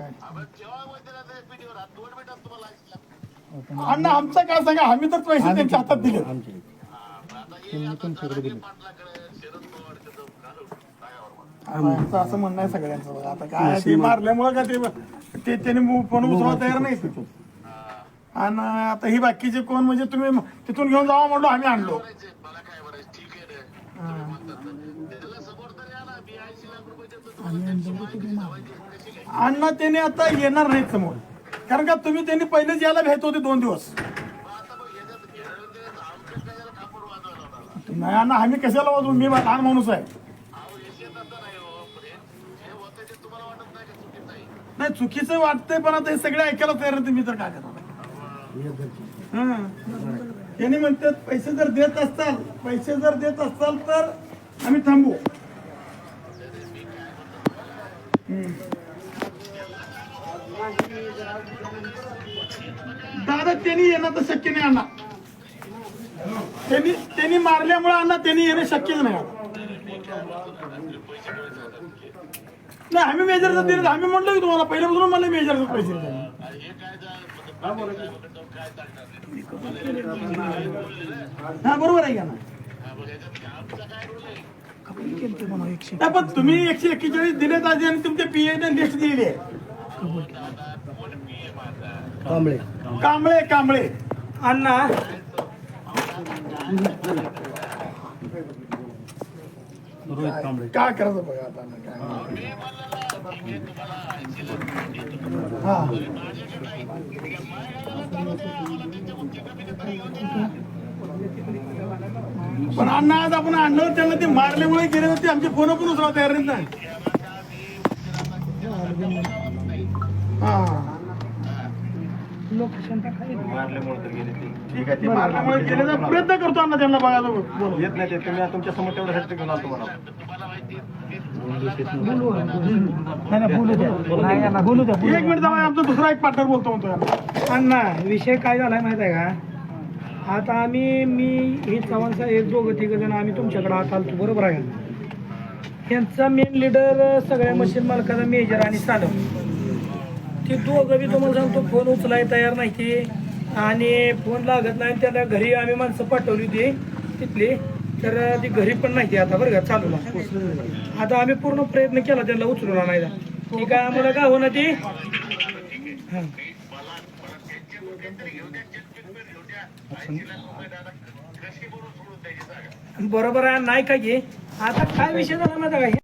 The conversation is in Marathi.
काय अण्णा आमचं काय सांगा? आम्ही तर पैसे त्यांच्या हातात दिले असं म्हणणं आहे सगळ्यांचं बघा. आता काय ते मारल्यामुळं का ते ते त्यांनी फोन उचलायला तयार नाही आणि आता ही बाकीचे कोण म्हणजे तुम्ही तिथून घेऊन जावा म्हणलो आम्ही आणलो. आणा अण्णा त्याने आता येणार नाहीत समोर. कारण का तुम्ही त्यांनी पहिलेच यायला भेट होते दोन दिवस. नाही अण्णा आम्ही कशाला वाजवू? मी लहान माणूस आहे. नाही चुकीचं वाटतंय पण आता हे सगळे ऐकायला तयार नाही मी तर काय करणार? त्यांनी म्हणतात पैसे जर देत असताल पैसे जर देत असाल तर आम्ही थांबू. दादा त्यांनी येणं तर शक्य नाही अण्णा. त्यांनी त्यांनी मारल्यामुळे अण्णा त्यांनी येणं शक्यच नाही. नाही आम्ही मेजरचं दिलं. आम्ही म्हणलो की तुम्हाला पहिल्यापासून मला मेजरचं पैसे हे जर बरोबर आहे का ना पण तुम्ही एकशे एक्केचाळीस दिले आधी आणि तुमच्या पीए ने लिस्ट दिलेली आहे. कांबळे. कांबळे कांबळे. अण्णा. रोहित कांबळे. काय करायचं बघा आता हा. पण अण्णा आज आपण आणलं त्यांना ते मारल्यामुळे गेले होते आमचे फोन पण उचला तयार नाही लोकेशन ठीक आहे ते मारल्यामुळे गेले तर प्रयत्न करतो अण्णा त्यांना बघायला बोलून. येत नाही ते तुम्ही तुमच्यासमोर तेवढं हॅट्रिक घेऊन आलो तुम्हाला नाही नाही, बोलू द्या नाही बोलू द्या बोलू एक मिनिट जाऊ आमचा दुसरा एक पार्टनर बोलतो म्हणतो यांना अण्णा विषय काय झालाय माहीत आहे का आता आम्ही मी हे चव्हाण साहेब दोघं तिघ जण आम्ही तुमच्याकडे आत आलतो बरोबर आहे यांचा मेन लिडर सगळ्या मशीन मालकाचा मेजर आणि चालव ते दोघं बी तुम्हाला सांगतो फोन उचलाय तयार नाही ते. आणि फोन लागत नाही त्याला घरी आम्ही माणसं पाठवली होती तिथली. तर ती घरी पण नाही आता बरं का चालू आता आम्ही पूर्ण प्रयत्न केला त्यांना उचलून आणायला. ती काय आम्हाला का होणार ती? हां. बरोबर आहे नाही का की? आता काय विषय झाला माझा आहे